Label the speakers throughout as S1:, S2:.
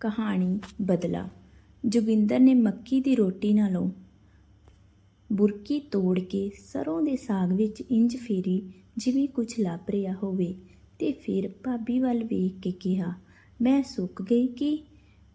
S1: ਕਹਾਣੀ ਬਦਲਾ। ਜੋਗਿੰਦਰ ਨੇ ਮੱਕੀ ਦੀ ਰੋਟੀ ਨਾਲੋਂ ਬੁਰਕੀ ਤੋੜ ਕੇ ਸਰੋਂ ਦੇ ਸਾਗ ਵਿੱਚ ਇੰਜ ਫੇਰੀ ਜਿਵੇਂ ਕੁਝ ਲੱਭ ਰਿਹਾ ਹੋਵੇ ਤੇ ਫਿਰ ਭਾਬੀ ਵੱਲ ਵੇਖ ਕੇ ਕਿਹਾ, ਮੈਂ ਸੁੱਕ ਗਈ ਕਿ?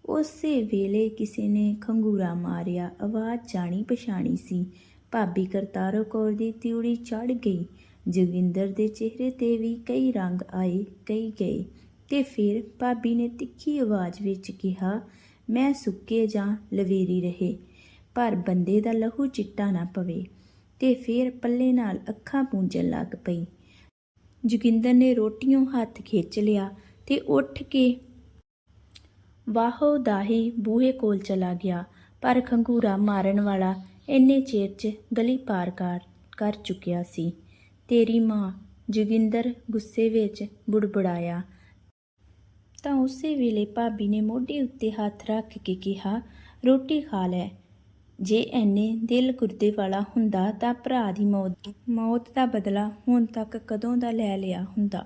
S1: ਉਸੇ ਵੇਲੇ ਕਿਸੇ ਨੇ ਖੰਗੂਰਾ ਮਾਰਿਆ। ਆਵਾਜ਼ ਜਾਣੀ ਪਛਾਣੀ ਸੀ। ਭਾਬੀ ਕਰਤਾਰੋ ਕੌਰ ਦੀ ਤਿਉੜੀ ਚੜ ਗਈ। ਜੋਗਿੰਦਰ ਦੇ ਚਿਹਰੇ ਤੇ ਵੀ ਕਈ ਰੰਗ ਆਏ, ਕਈ ਗਏ। ਤੇ ਫਿਰ ਭਾਬੀ ਨੇ ਤਿੱਖੀ ਆਵਾਜ਼ ਵਿੱਚ ਕਿਹਾ, ਮੈਂ ਸੁੱਕੇ ਜਾਂ ਲਵੇਰੀ ਰਹੇ, ਪਰ ਬੰਦੇ ਦਾ ਲਹੂ ਚਿੱਟਾ ਨਾ ਪਵੇ। ਤੇ ਫਿਰ ਪੱਲੇ ਨਾਲ ਅੱਖਾਂ ਪੂੰਝਣ ਲੱਗ ਪਈ। ਜੋਗਿੰਦਰ ਨੇ ਰੋਟੀਆਂ ਹੱਥ ਖਿੱਚ ਲਿਆ ਤੇ ਉੱਠ ਕੇ ਵਾਹੋ ਦਾਹੀ ਬੂਹੇ ਕੋਲ ਚਲਾ ਗਿਆ, ਪਰ ਖੰਗੂਰਾ ਮਾਰਨ ਵਾਲਾ ਇੰਨੇ ਚਿਰ 'ਚ ਗਲੀ ਪਾਰ ਕਰ ਕਰ ਚੁੱਕਿਆ ਸੀ। ਤੇਰੀ ਮਾਂ ਜੋਗਿੰਦਰ ਗੁੱਸੇ ਵਿੱਚ ਬੁੜਬੁੜਾਇਆ ਤਾਂ ਉਸੇ ਵੇਲੇ ਭਾਬੀ ਨੇ ਮੋਢੇ ਉੱਤੇ ਹੱਥ ਰੱਖ ਕੇ ਕਿਹਾ, ਰੋਟੀ ਖਾ ਲੈ। ਜੇ ਐਨੇ ਦਿਲ ਗੁਰਦੇ ਵਾਲਾ ਹੁੰਦਾ ਤਾਂ ਭਰਾ ਦੀ ਮੌਤ ਮੌਤ ਦਾ ਬਦਲਾ ਹੁਣ ਤੱਕ ਕਦੋਂ ਦਾ ਲੈ ਲਿਆ ਹੁੰਦਾ?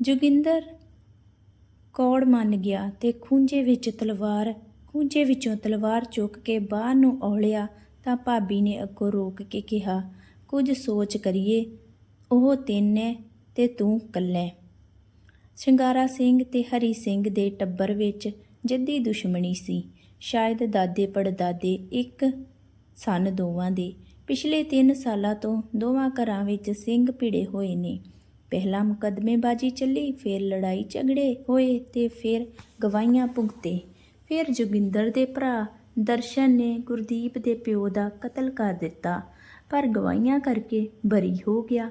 S1: ਜੋਗਿੰਦਰ ਕੌੜ ਮੰਨ ਗਿਆ ਤੇ ਖੂੰਜੇ ਵਿੱਚ ਤਲਵਾਰ, ਖੂੰਜੇ ਵਿੱਚੋਂ ਤਲਵਾਰ ਚੁੱਕ ਕੇ ਬਾਹਰ ਨੂੰ ਔਲਿਆ ਤਾਂ ਭਾਬੀ ਨੇ ਅੱਗੋਂ ਰੋਕ ਕੇ ਕਿਹਾ, ਕੁਝ ਸੋਚ ਕਰੀਏ, ਉਹ ਤਿੰਨ ਤੇ ਤੂੰ ਕੱਲੇ ਸ਼ਿੰਗਾਰਾ ਸਿੰਘ ਤੇ ਹਰੀ ਸਿੰਘ ਦੇ ਟੱਬਰ ਵਿੱਚ ਜੱਦੀ ਦੁਸ਼ਮਣੀ ਸੀ। ਸ਼ਾਇਦ ਦਾਦੇ ਪੜਦਾਦੇ ਇੱਕ ਸਨ ਦੋਵਾਂ ਦੇ। ਪਿਛਲੇ 3 ਸਾਲਾਂ ਤੋਂ ਦੋਵਾਂ ਘਰਾਂ ਵਿੱਚ ਸਿੰਘ ਭਿੜੇ ਹੋਏ ਨੇ। ਪਹਿਲਾ ਮੁਕਦਮੇਬਾਜੀ ਚੱਲੀ, ਫਿਰ ਲੜਾਈ ਝਗੜੇ ਹੋਏ ਤੇ ਫਿਰ ਗਵਾਹੀਆਂ ਭੁਗਤੇ। ਫਿਰ ਜੋਗਿੰਦਰ ਦੇ ਭਰਾ ਦਰਸ਼ਨ ਨੇ ਗੁਰਦੀਪ ਦੇ ਪਿਓ ਦਾ ਕਤਲ ਕਰ ਦਿੱਤਾ, ਪਰ ਗਵਾਹੀਆਂ ਕਰਕੇ ਬਰੀ ਹੋ ਗਿਆ।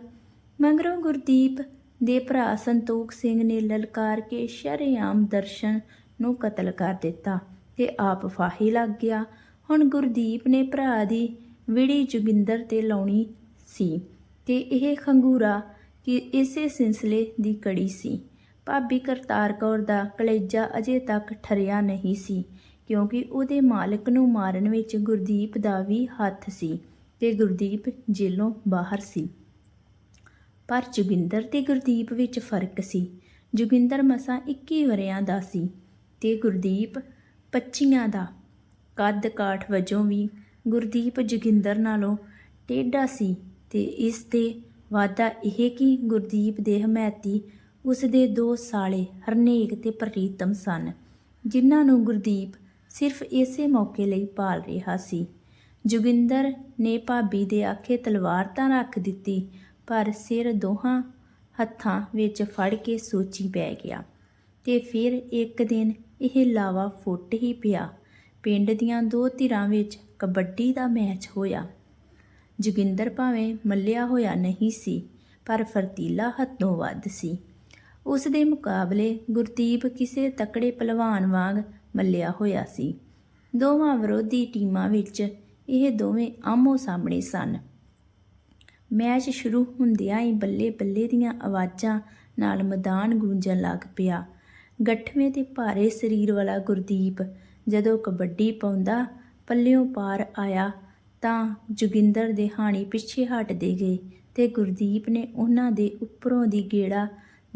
S1: ਮਗਰੋਂ ਗੁਰਦੀਪ ਦੇ ਭਰਾ ਸੰਤੋਖ ਸਿੰਘ ਨੇ ਲਲਕਾਰ ਕੇ ਸ਼ਰੇਆਮ ਦਰਸ਼ਨ ਨੂੰ ਕਤਲ ਕਰ ਦਿੱਤਾ ਤੇ ਆਪ ਫਾਹੀ ਲੱਗ ਗਿਆ। ਹੁਣ ਗੁਰਦੀਪ ਨੇ ਭਰਾ ਦੀ ਵਿੜੀ ਜੋਗਿੰਦਰ ਤੇ ਲਾਉਣੀ ਸੀ ਤੇ ਇਹ ਖੰਗੂਰਾ ਕਿ ਇਸੇ ਸਿਲਸਿਲੇ ਦੀ ਕੜੀ ਸੀ। ਭਾਬੀ ਕਰਤਾਰ ਕੌਰ ਦਾ ਕਲੇਜਾ ਅਜੇ ਤੱਕ ਠਰਿਆ ਨਹੀਂ ਸੀ, ਕਿਉਂਕਿ ਉਹਦੇ ਮਾਲਕ ਨੂੰ ਮਾਰਨ ਵਿੱਚ ਗੁਰਦੀਪ ਦਾ ਵੀ ਹੱਥ ਸੀ ਤੇ ਗੁਰਦੀਪ ਜੇਲੋਂ ਬਾਹਰ ਸੀ। ਪਰ ਜੋਗਿੰਦਰ ਤੇ ਗੁਰਦੀਪ ਵਿੱਚ ਫ਼ਰਕ ਸੀ। ਜੋਗਿੰਦਰ ਮਸਾਂ 21 ਵਰਿਆਂ ਦਾ ਸੀ ਤੇ ਗੁਰਦੀਪ 25 ਦਾ। ਕੱਦ ਕਾਠ ਵਜੋਂ ਵੀ ਗੁਰਦੀਪ ਜੋਗਿੰਦਰ ਨਾਲੋਂ ਟੇਢਾ ਸੀ ਤੇ ਇਸ ਤੇ ਵਾਦਾ ਇਹ ਕਿ ਗੁਰਦੀਪ ਦੇ ਹਮਾਇਤੀ ਉਸ ਦੇ ਦੋ ਸਾਲੇ ਹਰਨੇਕ ਤੇ ਪ੍ਰੀਤਮ ਸਨ, ਜਿਨ੍ਹਾਂ ਨੂੰ ਗੁਰਦੀਪ ਸਿਰਫ ਇਸੇ ਮੌਕੇ ਲਈ ਪਾਲ ਰਿਹਾ ਸੀ। ਜੋਗਿੰਦਰ ਨੇ ਭਾਬੀ ਦੇ ਆਖੇ ਤਲਵਾਰ ਤਾਂ ਰੱਖ ਦਿੱਤੀ ਪਰ ਸਿਰ ਦੋਹਾਂ ਹੱਥਾਂ ਵਿੱਚ ਫੜ ਕੇ ਸੋਚੀ ਪੈ ਗਿਆ ਤੇ ਫਿਰ ਇੱਕ ਦਿਨ ਇਹ ਲਾਵਾ ਫੁੱਟ ਹੀ ਪਿਆ। ਪਿੰਡ ਦੀਆਂ ਦੋ ਧਿਰਾਂ ਵਿੱਚ ਕਬੱਡੀ ਦਾ ਮੈਚ ਹੋਇਆ। ਜੋਗਿੰਦਰ ਭਾਵੇਂ ਮੱਲਿਆ ਹੋਇਆ ਨਹੀਂ ਸੀ, ਪਰ ਫਰਤੀਲਾ ਹੱਥੋਂ ਵੱਧ ਸੀ। ਉਸ ਦੇ ਮੁਕਾਬਲੇ ਗੁਰਦੀਪ ਕਿਸੇ ਤਕੜੇ ਪਹਿਲਵਾਨ ਵਾਂਗ ਮੱਲਿਆ ਹੋਇਆ ਸੀ। ਦੋਵਾਂ ਵਿਰੋਧੀ ਟੀਮਾਂ ਵਿੱਚ ਇਹ ਦੋਵੇਂ ਆਮੋ ਸਾਹਮਣੇ ਸਨ। ਮੈਚ ਸ਼ੁਰੂ ਹੁੰਦਿਆਂ ਹੀ ਬੱਲੇ ਬੱਲੇ ਦੀਆਂ ਆਵਾਜ਼ਾਂ ਨਾਲ ਮੈਦਾਨ ਗੂੰਜਣ ਲੱਗ ਪਿਆ। ਗੱਠਵੇਂ ਤੇ ਭਾਰੇ ਸਰੀਰ ਵਾਲਾ ਗੁਰਦੀਪ ਜਦੋਂ ਕਬੱਡੀ ਪਾਉਂਦਾ ਪੱਲਿਓਂ ਪਾਰ ਆਇਆ ਤਾਂ ਜੋਗਿੰਦਰ ਦੇ ਹਾਣੀ ਪਿੱਛੇ ਹਟਦੇ ਗਏ ਤੇ ਗੁਰਦੀਪ ਨੇ ਉਹਨਾਂ ਦੇ ਉੱਪਰੋਂ ਦੀ ਗੇੜਾ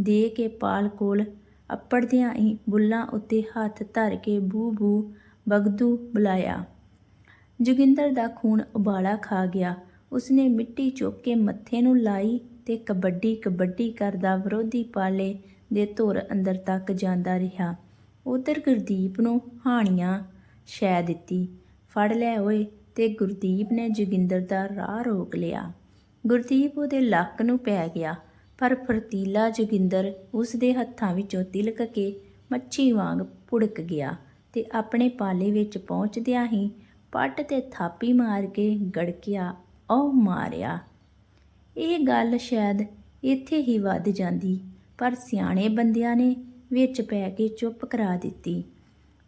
S1: ਦੇ ਕੇ ਪਾਲ ਕੋਲ ਅੱਪੜਦਿਆਂ ਹੀ ਬੁੱਲਾਂ ਉੱਤੇ ਹੱਥ ਧਰ ਕੇ ਬੂ ਬੂ ਬਗਦੂ ਬੁਲਾਇਆ। ਜੋਗਿੰਦਰ ਦਾ ਖੂਨ ਉਬਾਲਾ ਖਾ ਗਿਆ। ਉਸਨੇ ਮਿੱਟੀ ਚੁੱਕ ਕੇ ਮੱਥੇ ਨੂੰ ਲਾਈ ਤੇ ਕਬੱਡੀ ਕਬੱਡੀ ਕਰਦਾ ਵਿਰੋਧੀ ਪਾਲੇ ਦੇ ਧੁਰ ਅੰਦਰ ਤੱਕ ਜਾਂਦਾ ਰਿਹਾ। ਉਧਰ ਗੁਰਦੀਪ ਨੂੰ ਹਾਣੀਆਂ ਸ਼ੈ ਦਿੱਤੀ। ਫੜ ਲੈ ਓਏ ਤੇ ਗੁਰਦੀਪ ਨੇ ਜੋਗਿੰਦਰ ਦਾ ਰਾਹ ਰੋਕ ਲਿਆ। ਗੁਰਦੀਪ ਉਹਦੇ ਲੱਕ ਨੂੰ ਪੈ ਗਿਆ, ਪਰ ਫਰਤੀਲਾ ਜੋਗਿੰਦਰ ਉਸਦੇ ਹੱਥਾਂ ਵਿੱਚੋਂ ਤਿਲਕ ਕੇ ਮੱਛੀ ਵਾਂਗ ਪੁੜਕ ਗਿਆ ਤੇ ਆਪਣੇ ਪਾਲੇ ਵਿੱਚ ਪਹੁੰਚਦਿਆਂ ਹੀ ਪੱਟ ਤੇ ਥਾਪੀ ਮਾਰ ਕੇ ਗੜਕਿਆ ਉਹ ਮਾਰਿਆ। ਇਹ ਗੱਲ ਸ਼ਾਇਦ ਇੱਥੇ ਹੀ ਵੱਧ ਜਾਂਦੀ, ਪਰ ਸਿਆਣੇ ਬੰਦਿਆਂ ਨੇ ਵਿੱਚ ਪੈ ਕੇ ਚੁੱਪ ਕਰਾ ਦਿੱਤੀ।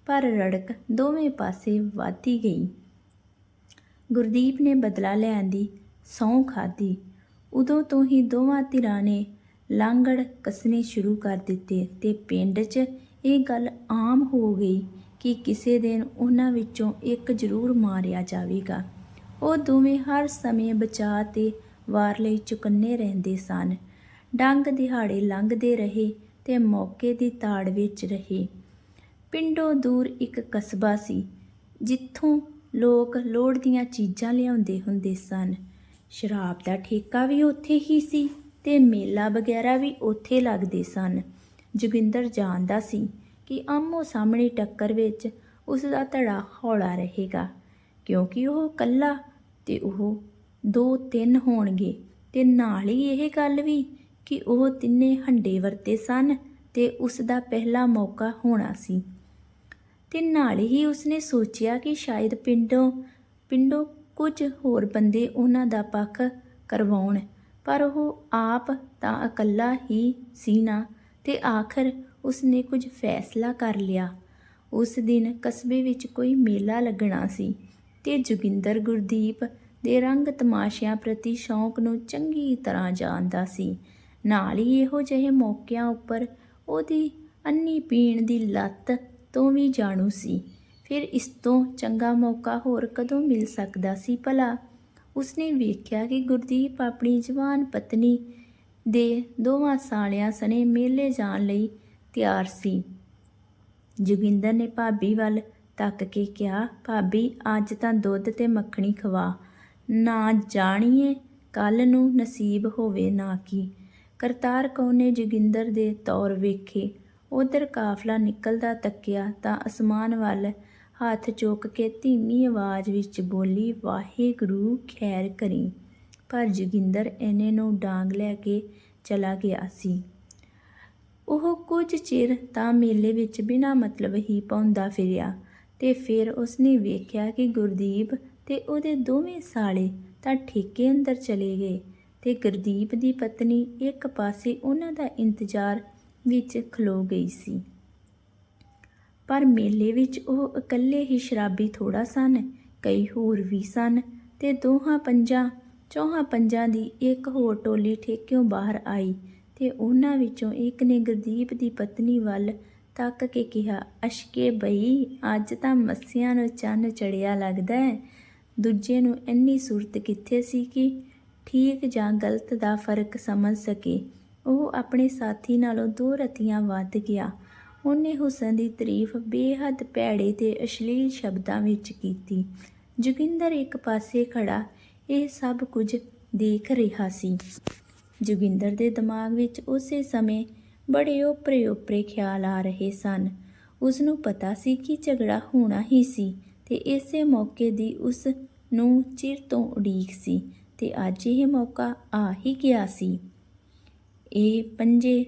S1: ਪਰ ਰੜਕ ਦੋਵੇਂ ਪਾਸੇ ਵਧਦੀ ਗਈ। ਗੁਰਦੀਪ ਨੇ ਬਦਲਾ ਲੈਣ ਦੀ ਸਹੁੰ ਖਾਧੀ। ਉਦੋਂ ਤੋਂ ਹੀ ਦੋਵਾਂ ਧਿਰਾਂ ਨੇ ਲਾਂਗੜ ਕੱਸਣੇ ਸ਼ੁਰੂ ਕਰ ਦਿੱਤੇ ਤੇ ਪਿੰਡ 'ਚ ਇਹ ਗੱਲ ਆਮ ਹੋ ਗਈ ਕਿ ਕਿਸੇ ਦਿਨ ਉਹਨਾਂ ਵਿੱਚੋਂ ਇੱਕ ਜ਼ਰੂਰ ਮਾਰਿਆ ਜਾਵੇਗਾ। ਉਹ ਦੋਵੇਂ ਹਰ ਸਮੇਂ ਬਚਾਅ ਤੇ ਵਾਰ ਲਈ ਚੁਕੰਨੇ ਰਹਿੰਦੇ ਸਨ। ਡੰਗ ਦਿਹਾੜੇ ਲੰਘਦੇ ਰਹੇ ਤੇ ਮੌਕੇ ਦੀ ਤਾੜ ਵਿੱਚ ਰਹੇ। ਪਿੰਡੋਂ ਦੂਰ ਇੱਕ ਕਸਬਾ ਸੀ, ਜਿੱਥੋਂ ਲੋਕ ਲੋੜ ਦੀਆਂ ਚੀਜ਼ਾਂ ਲਿਆਉਂਦੇ ਹੁੰਦੇ ਸਨ। ਸ਼ਰਾਬ ਦਾ ਠੇਕਾ ਵੀ ਉੱਥੇ ਹੀ ਸੀ ਤੇ ਮੇਲਾ ਵਗੈਰਾ ਵੀ ਉੱਥੇ ਲੱਗਦੇ ਸਨ। ਜੋਗਿੰਦਰ ਜਾਣਦਾ ਸੀ ਕਿ ਆਮੋ ਸਾਹਮਣੇ ਟੱਕਰ ਵਿੱਚ ਉਸ ਦਾ ਧੜਾ ਹੌਲਾ ਰਹੇਗਾ, ਕਿਉਂਕਿ ਉਹ ਇਕੱਲਾ ਤੇ ਉਹ ਦੋ ਤਿੰਨ ਹੋਣਗੇ। ਤੇ ਨਾਲ ਹੀ ਇਹ ਗੱਲ ਵੀ ਕਿ ਉਹ ਤਿੰਨੇ ਹੰਡੇ ਵਰਤੇ ਸਨ ਤੇ ਉਸ ਦਾ ਪਹਿਲਾ ਮੌਕਾ ਹੋਣਾ ਸੀ। ਤੇ ਨਾਲ ਹੀ ਉਸਨੇ ਸੋਚਿਆ ਕਿ ਸ਼ਾਇਦ ਪਿੰਡੋਂ ਪਿੰਡੋਂ ਕੁਝ ਹੋਰ ਬੰਦੇ ਉਹਨਾਂ ਦਾ ਪੱਖ ਕਰਵਾਉਣ, ਪਰ ਉਹ ਆਪ ਤਾਂ ਇਕੱਲਾ ਹੀ ਸੀ ਨਾ ਤੇ ਆਖਰ ਉਸਨੇ ਕੁਝ ਫੈਸਲਾ ਕਰ ਲਿਆ। ਉਸ ਦਿਨ ਕਸਬੇ ਵਿੱਚ ਕੋਈ ਮੇਲਾ ਲੱਗਣਾ ਸੀ। ਤੇ ਜੋਗਿੰਦਰ ਗੁਰਦੀਪ ਦੇ ਰੰਗ ਤਮਾਸ਼ਿਆਂ ਪ੍ਰਤੀ ਸ਼ੌਂਕ ਨੂੰ ਚੰਗੀ ਤਰ੍ਹਾਂ ਜਾਣਦਾ ਸੀ। ਨਾਲ ਹੀ ਇਹੋ ਜਿਹੇ ਮੌਕਿਆਂ ਉੱਪਰ ਉਹਦੀ ਅੰਨੀ ਪੀਣ ਦੀ ਲੱਤ ਤੋਂ ਵੀ ਜਾਣੂ ਸੀ। ਫਿਰ ਇਸ ਤੋਂ ਚੰਗਾ ਮੌਕਾ ਹੋਰ ਕਦੋਂ ਮਿਲ ਸਕਦਾ ਸੀ ਭਲਾ? ਉਸਨੇ ਵੇਖਿਆ ਕਿ ਗੁਰਦੀਪ ਆਪਣੀ ਜਵਾਨ ਪਤਨੀ ਦੇ ਦੋਵਾਂ ਸਾਲਿਆਂ ਸਣੇ ਮੇਲੇ ਜਾਣ ਲਈ ਤਿਆਰ ਸੀ। ਜੋਗਿੰਦਰ ਨੇ ਭਾਬੀ ਵੱਲ ਤੱਕ ਕੇ ਕਿਹਾ, ਭਾਬੀ, ਅੱਜ ਤਾਂ ਦੁੱਧ ਤੇ ਮੱਖਣੀ ਖਵਾ। ਨਾ ਜਾਣੀਏ, ਕੱਲ੍ਹ ਨੂੰ ਨਸੀਬ ਹੋਵੇ ਨਾ ਕੀ। ਕਰਤਾਰ ਕੌਰ ਨੇ ਜੋਗਿੰਦਰ ਦੇ ਤੌਰ ਵੇਖੇ। ਉਧਰ ਕਾਫਲਾ ਨਿਕਲਦਾ ਤੱਕਿਆ ਤਾਂ ਅਸਮਾਨ ਵੱਲ ਹੱਥ ਚੁੱਕ ਕੇ ਧੀਮੀ ਆਵਾਜ਼ ਵਿੱਚ ਬੋਲੀ, ਵਾਹਿਗੁਰੂ, ਖੈਰ ਕਰੀਂ। ਪਰ ਜੋਗਿੰਦਰ ਇਹਨੇ ਨੂੰ ਡਾਂਗ ਲੈ ਕੇ ਚਲਾ ਗਿਆ ਸੀ। ਉਹ ਕੁਝ ਚਿਰ ਤਾਂ ਮੇਲੇ ਵਿੱਚ ਬਿਨਾਂ ਮਤਲਬ ਹੀ ਪਾਉਂਦਾ ਫਿਰਿਆ। ਤੇ ਫਿਰ ਉਸਨੇ ਵੇਖਿਆ ਕਿ ਗੁਰਦੀਪ ਤੇ ਉਹਦੇ ਦੋਵੇਂ ਸਾਲੇ ਤਾਂ ਠੇਕੇ ਅੰਦਰ ਚਲੇ ਗਏ ਤੇ ਗੁਰਦੀਪ ਦੀ ਪਤਨੀ ਇੱਕ ਪਾਸੇ ਉਹਨਾਂ ਦਾ ਇੰਤਜ਼ਾਰ ਵਿੱਚ ਖਲੋ ਗਈ ਸੀ। ਪਰ ਮੇਲੇ ਵਿੱਚ ਉਹ ਇਕੱਲੇ ਹੀ ਸ਼ਰਾਬੀ ਥੋੜਾ ਸਨ, ਕਈ ਹੋਰ ਵੀ ਸਨ ਤੇ ਦੋਹਾਂ ਪੰਜਾਂ, ਚੌਹਾਂ ਪੰਜਾਂ ਦੀ ਇੱਕ ਹੋਰ ਟੋਲੀ ਠੇਕਿਓਂ ਬਾਹਰ ਆਈ ਤੇ ਉਹਨਾਂ ਵਿੱਚੋਂ ਇੱਕ ਨੇ ਗੁਰਦੀਪ ਦੀ ਪਤਨੀ ਵੱਲ ਤੱਕ ਕੇ ਕਿਹਾ, ਅਸ਼ਕੇ ਬਈ, ਅੱਜ ਤਾਂ ਮੱਸਿਆਂ ਨੂੰ ਚੰਨ ਚੜਿਆ ਲੱਗਦਾ ਹੈ ਦੂਜੇ ਨੂੰ ਇੰਨੀ ਸੂਰਤ ਕਿੱਥੇ ਸੀ ਕਿ ਠੀਕ ਜਾਂ ਗਲਤ ਦਾ ਫ਼ਰਕ ਸਮਝ ਸਕੇ। ਉਹ ਆਪਣੇ ਸਾਥੀ ਨਾਲੋਂ ਦੋ ਰਤੀਆਂ ਵੱਧ ਗਿਆ। ਉਹਨੇ ਹੁਸਨ ਦੀ ਤਾਰੀਫ ਬੇਹੱਦ ਭੈੜੇ ਤੇ ਅਸ਼ਲੀਲ ਸ਼ਬਦਾਂ ਵਿੱਚ ਕੀਤੀ। ਜੋਗਿੰਦਰ ਇੱਕ ਪਾਸੇ ਖੜਾ ਇਹ ਸਭ ਕੁਝ ਦੇਖ ਰਿਹਾ ਸੀ। ਜੋਗਿੰਦਰ ਦੇ ਦਿਮਾਗ ਵਿੱਚ ਉਸੇ ਸਮੇਂ ਬੜੇ ਓਪਰੇ ਓਪਰੇ ਖਿਆਲ ਆ ਰਹੇ ਸਨ। ਉਸ ਨੂੰ ਪਤਾ ਸੀ ਕਿ ਝਗੜਾ ਹੋਣਾ ਹੀ ਸੀ ਤੇ ਇਸੇ ਮੌਕੇ ਦੀ ਉਸ ਨੂੰ ਚਿਰ ਤੋਂ ਉਡੀਕ ਸੀ ਤੇ ਅੱਜ ਇਹ ਮੌਕਾ ਆ ਹੀ ਗਿਆ ਸੀ। ਇਹ ਪੰਜੇ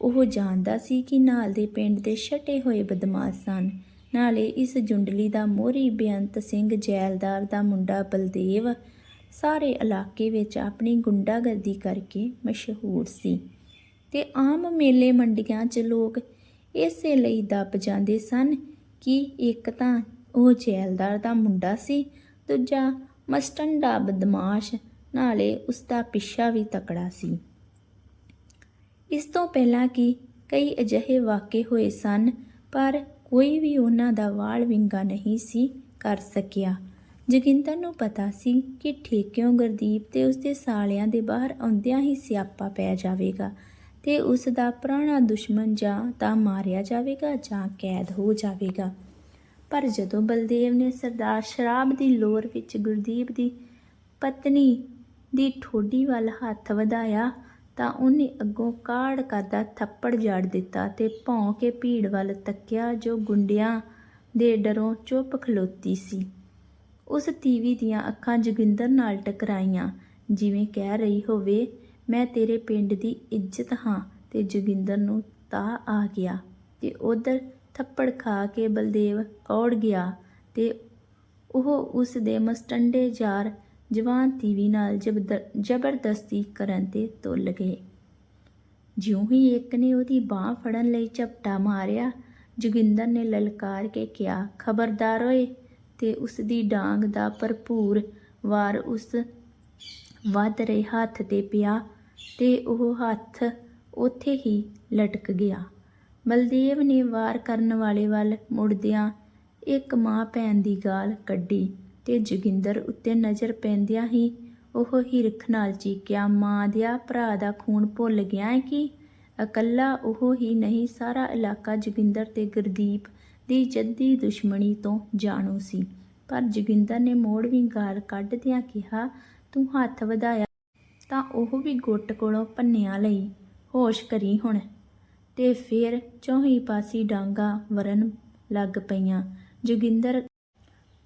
S1: ਉਹ ਜਾਣਦਾ ਸੀ ਕਿ ਨਾਲ ਦੇ ਪਿੰਡ ਦੇ ਛਟੇ ਹੋਏ ਬਦਮਾਸ਼ ਸਨ। ਨਾਲੇ ਇਸ ਜੁੰਡਲੀ ਦਾ ਮੋਹਰੀ ਬੇਅੰਤ ਸਿੰਘ ਜੈਲਦਾਰ ਦਾ ਮੁੰਡਾ ਬਲਦੇਵ ਸਾਰੇ ਇਲਾਕੇ ਵਿੱਚ ਆਪਣੀ ਗੁੰਡਾਗਰਦੀ ਕਰਕੇ ਮਸ਼ਹੂਰ ਸੀ। ਤੇ ਆਮ ਮੇਲੇ ਮੰਡੀਆਂ 'ਚ ਲੋਕ ਇਸੇ ਲਈ ਦੱਬ ਜਾਂਦੇ ਸਨ ਕਿ ਇੱਕ ਤਾਂ ਉਹ ਜੈਲਦਾਰ ਦਾ ਮੁੰਡਾ ਸੀ, ਦੂਜਾ ਮਸਟੰਡਾ ਬਦਮਾਸ਼, ਨਾਲੇ ਉਸ ਦਾ ਪਿੱਛਾ ਵੀ ਤਕੜਾ ਸੀ। ਇਸ ਤੋਂ ਪਹਿਲਾਂ ਕਿ ਕਈ ਅਜਿਹੇ ਵਾਕੇ ਹੋਏ ਸਨ, ਪਰ ਕੋਈ ਵੀ ਉਹਨਾਂ ਦਾ ਵਾਲ ਵਿੰਗਾ ਨਹੀਂ ਸੀ ਕਰ ਸਕਿਆ। ਜੋਗਿੰਦਰ ਨੂੰ ਪਤਾ ਸੀ ਕਿ ਠੇਕਿਓਂ ਗੁਰਦੀਪ ਤੇ ਉਸਦੇ ਸਾਲਿਆਂ ਦੇ ਬਾਹਰ ਆਉਂਦਿਆਂ ਹੀ ਸਿਆਪਾ ਪੈ ਜਾਵੇਗਾ। ਤੇ ਉਸ ਦਾ ਪੁਰਾਣਾ ਦੁਸ਼ਮਣ ਜਾਂ ਤਾਂ ਮਾਰਿਆ ਜਾਵੇਗਾ ਜਾਂ ਕੈਦ ਹੋ ਜਾਵੇਗਾ। ਪਰ ਜਦੋਂ ਬਲਦੇਵ ਨੇ ਸਰਦਾਰ ਸ਼ਰਾਬ ਦੀ ਲੋਰ ਵਿੱਚ ਗੁਰਦੀਪ ਦੀ ਪਤਨੀ ਦੀ ਠੋਡੀ ਵੱਲ ਹੱਥ ਵਧਾਇਆ, ਤਾਂ ਉਹਨੇ ਅੱਗੋਂ ਕਾੜ ਕਰਦਾ ਥੱਪੜ ਜੜ ਦਿੱਤਾ ਤੇ ਭੌਂ ਕੇ ਭੀੜ ਵੱਲ ਤੱਕਿਆ ਜੋ ਗੁੰਡਿਆਂ ਦੇ ਡਰੋਂ ਚੁੱਪ ਖਲੋਤੀ ਸੀ। ਉਸ ਤੀਵੀ ਦੀਆਂ ਅੱਖਾਂ ਜੋਗਿੰਦਰ ਨਾਲ ਟਕਰਾਈਆਂ, ਜਿਵੇਂ ਕਹਿ ਰਹੀ ਹੋਵੇ ਮੈਂ ਤੇਰੇ ਪਿੰਡ ਦੀ ਇੱਜ਼ਤ ਹਾਂ। ਤੇ ਜੋਗਿੰਦਰ ਨੂੰ ਤਾ ਆ ਗਿਆ ਤੇ ਉਧਰ ਥੱਪੜ ਖਾ ਕੇ ਬਲਦੇਵ ਕੌੜ ਗਿਆ ਤੇ ਉਹ ਉਸ ਦੇ ਮਸਟੰਡੇ ਜਾਰ ਜਵਾਨ ਤੀਵੀ ਨਾਲ ਜ਼ਬਰਦ- ਜ਼ਬਰਦਸਤੀ ਕਰਨ ਤੇ ਤੁੱਲ ਗਏ ਜਿਉਂ ਹੀ ਇੱਕ ਨੇ ਉਹਦੀ ਬਾਹ ਫੜਨ ਲਈ ਝਪਟਾ ਮਾਰਿਆ, ਜੋਗਿੰਦਰ ਨੇ ਲਲਕਾਰ ਕੇ ਕਿਹਾ, ਖਬਰਦਾਰ ਓਏ! ਤੇ ਉਸ ਦੀ ਡਾਂਗ ਦਾ ਭਰਪੂਰ ਵਾਰ ਉਸ ਵੱਧ ਰਹੇ ਹੱਥ ਤੇ ਪਿਆ। ਤੇ ਉਹ ਹੱਥ ਉੱਥੇ ਹੀ ਲਟਕ ਗਿਆ। ਬਲਦੇਵ ਨੇ ਵਾਰ ਕਰਨ ਵਾਲੇ ਵੱਲ ਮੁੜਦਿਆਂ ਇੱਕ ਮਾਂ ਭੈਣ ਦੀ ਗਾਲ ਕੱਢੀ ਤੇ ਜੋਗਿੰਦਰ ਉੱਤੇ ਨਜ਼ਰ ਪੈਂਦਿਆਂ ਹੀ ਉਹ ਹਿਰਖ ਨਾਲ ਚੀਕਿਆ, ਮਾਂ ਦਿਆ, ਭਰਾ ਦਾ ਖੂਨ ਭੁੱਲ ਗਿਆ ਹੈ ਕਿ? ਇਕੱਲਾ ਉਹ ਹੀ ਨਹੀਂ, ਸਾਰਾ ਇਲਾਕਾ ਜੋਗਿੰਦਰ ਤੇ ਗੁਰਦੀਪ ਦੀ ਜੱਦੀ ਦੁਸ਼ਮਣੀ ਤੋਂ ਜਾਣੂ ਸੀ। ਪਰ ਜੋਗਿੰਦਰ ਨੇ ਮੋੜ ਵੀ ਗਾਲ ਕੱਢਦਿਆਂ ਕਿਹਾ, ਤੂੰ ਹੱਥ ਵਧਾਇਆ ਤਾਂ ਉਹ ਵੀ ਗੁੱਟ ਕੋਲੋਂ ਭੰਨਿਆ ਲਈ ਹੋਸ਼ ਕਰੀ ਹੁਣ। ਤੇ ਫਿਰ ਚੌਹੀ ਪਾਸੀ ਡਾਂਗਾ ਵਰਨ ਲੱਗ ਪਈਆਂ। ਜੋਗਿੰਦਰ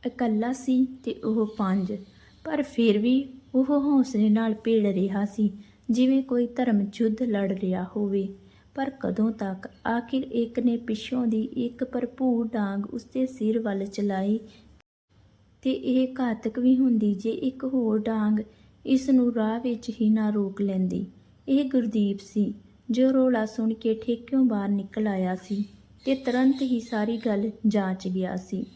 S1: ਇਕੱਲਾ ਸੀ ਤੇ ਉਹ ਪੰਜ, ਪਰ ਫਿਰ ਵੀ ਉਹ ਹੌਸਲੇ ਨਾਲ ਭਿੜ ਰਿਹਾ ਸੀ, ਜਿਵੇਂ ਕੋਈ ਧਰਮ ਯੁੱਧ ਲੜ ਰਿਹਾ ਹੋਵੇ। ਪਰ ਕਦੋਂ ਤੱਕ ਆਖਿਰ ਇੱਕ ਨੇ ਪਿੱਛੋਂ ਦੀ ਇੱਕ ਭਰਪੂਰ ਡਾਂਗ ਉਸਦੇ ਸਿਰ ਵੱਲ ਚਲਾਈ। ਤੇ ਇਹ ਘਾਤਕ ਵੀ ਹੁੰਦੀ ਜੇ ਇੱਕ ਹੋਰ ਡਾਂਗ ਇਸ ਨੂੰ ਰਾਹ ਵਿੱਚ ਹੀ ਨਾ ਰੋਕ ਲੈਂਦੀ। ਇਹ ਗੁਰਦੀਪ ਸੀ, ਜੋ ਰੋਲਾ ਸੁਣ ਕੇ ਠੇਕਿਓਂ ਬਾਹਰ ਨਿਕਲ ਆਇਆ ਸੀ ਤੇ ਤੁਰੰਤ ਹੀ ਸਾਰੀ ਗੱਲ ਜਾਂਚ ਗਿਆ ਸੀ।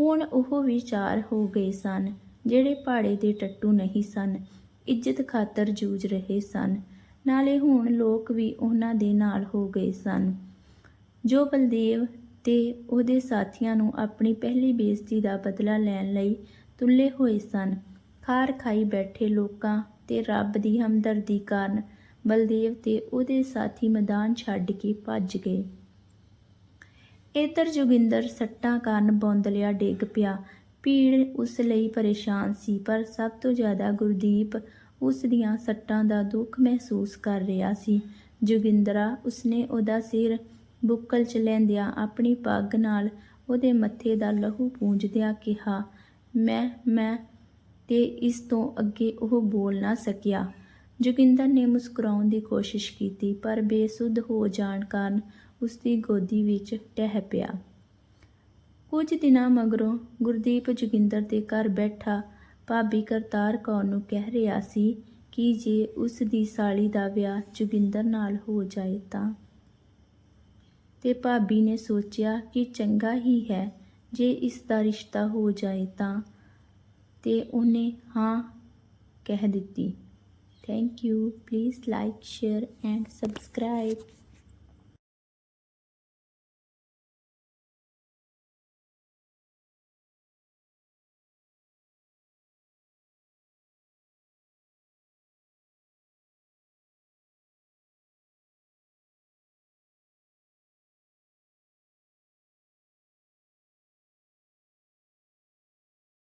S1: ਹੁਣ ਉਹ ਵਿਚਾਰ ਹੋ ਗਏ ਸਨ, ਜਿਹੜੇ ਪਾੜੇ ਦੇ ਟੱਟੂ ਨਹੀਂ ਸਨ, ਇੱਜ਼ਤ ਖਾਤਰ ਜੂਝ ਰਹੇ ਸਨ। ਨਾਲੇ ਹੁਣ ਲੋਕ ਵੀ ਉਹਨਾਂ ਦੇ ਨਾਲ ਹੋ ਗਏ ਸਨ। ਜੋ ਬਲਦੇਵ ਤੇ ਉਹਦੇ ਸਾਥੀਆਂ ਨੂੰ ਆਪਣੀ ਪਹਿਲੀ ਬੇਇੱਜ਼ਤੀ ਦਾ ਬਦਲਾ ਲੈਣ ਲਈ ਤੁੱਲੇ ਹੋਏ ਸਨ ਹਾਰ ਖਾਈ ਬੈਠੇ ਲੋਕਾਂ ਤੇ ਰੱਬ ਦੀ ਹਮਦਰਦੀ ਕਾਰਨ ਬਲਦੇਵ ਤੇ ਉਹਦੇ ਸਾਥੀ ਮੈਦਾਨ ਛੱਡ ਕੇ ਭੱਜ ਗਏ। ਇਧਰ ਜੋਗਿੰਦਰ ਸੱਟਾਂ ਕਾਰਨ ਬੌਂਦਲਿਆ ਡਿੱਗ ਪਿਆ। ਭੀੜ ਉਸ ਲਈ ਪਰੇਸ਼ਾਨ ਸੀ, ਪਰ ਸਭ ਤੋਂ ਜ਼ਿਆਦਾ ਗੁਰਦੀਪ ਉਸ ਦੀਆਂ ਸੱਟਾਂ ਦਾ ਦੁੱਖ ਮਹਿਸੂਸ ਕਰ ਰਿਹਾ ਸੀ। ਜੋਗਿੰਦਰਾ ਉਸਨੇ ਉਹਦਾ ਸਿਰ ਬੁੱਕਲ ਚ ਲੈਂਦਿਆਂ ਆਪਣੀ ਪੱਗ ਨਾਲ ਉਹਦੇ ਮੱਥੇ ਦਾ ਲਹੂ ਪੂੰਝਦਿਆਂ ਕਿਹਾ, ਮੈਂ ਮੈਂ ਤੇ ਇਸ ਤੋਂ ਅੱਗੇ ਉਹ ਬੋਲ ਨਾ ਸਕਿਆ। ਜੋਗਿੰਦਰ ਨੇ ਮੁਸਕਰਾਉਣ ਦੀ ਕੋਸ਼ਿਸ਼ ਕੀਤੀ, ਪਰ ਬੇਸੁੱਧ ਹੋ ਜਾਣ ਕਾਰਨ ਉਸਦੀ ਗੋਦੀ ਵਿੱਚ ਟਹਿ ਪਿਆ। ਕੁਝ ਦਿਨਾਂ ਮਗਰੋਂ ਗੁਰਦੀਪ ਜੋਗਿੰਦਰ ਦੇ ਘਰ ਬੈਠਾ। ਭਾਬੀ ਕਰਤਾਰ ਕੌਰ ਨੂੰ ਕਹਿ ਰਿਹਾ ਸੀ ਕਿ ਜੇ ਉਸ ਦੀ ਸਾਲੀ ਦਾ ਵਿਆਹ ਜੋਗਿੰਦਰ ਨਾਲ ਹੋ ਜਾਏ ਤਾਂ। ਤੇ ਭਾਬੀ ਨੇ ਸੋਚਿਆ ਕਿ ਚੰਗਾ ਹੀ ਹੈ, ਜੇ ਇਸ ਦਾ ਰਿਸ਼ਤਾ ਹੋ ਜਾਏ ਤਾਂ। ਤੇ ਉਹਨੇ ਹਾਂ ਕਹਿ ਦਿੱਤੀ। Thank you please like share and subscribe